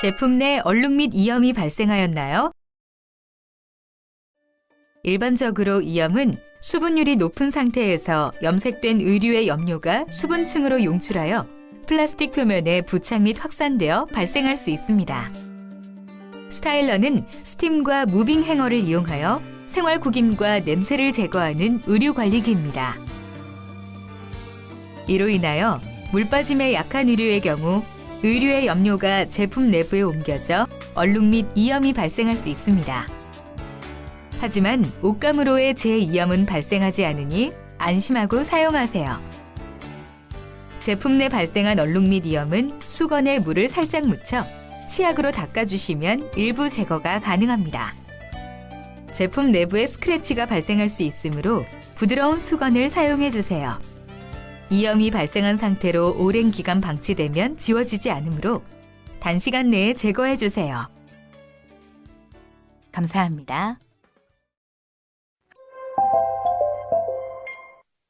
제품 내 얼룩 및 이염이 발생하였나요? 일반적으로 이염은 수분율이 높은 상태에서 염색된 의류의 염료가 수분층으로 용출하여 플라스틱 표면에 부착 및 확산되어 발생할 수 있습니다. 스타일러는 스팀과 무빙 행어를 이용하여 생활 구김과 냄새를 제거하는 의류 관리기입니다. 이로 인하여 물 빠짐에 약한 의류의 경우 의류의 염료가 제품 내부에 옮겨져 얼룩 및 이염이 발생할 수 있습니다. 하지만 옷감으로의 재이염은 발생하지 않으니 안심하고 사용하세요. 제품 내 발생한 얼룩 및 이염은 수건에 물을 살짝 묻혀 치약으로 닦아주시면 일부 제거가 가능합니다. 제품 내부에 스크래치가 발생할 수 있으므로 부드러운 수건을 사용해 주세요. 이염이 발생한 상태로 오랜 기간 방치되면 지워지지 않으므로 단시간 내에 제거해 주세요. 감사합니다.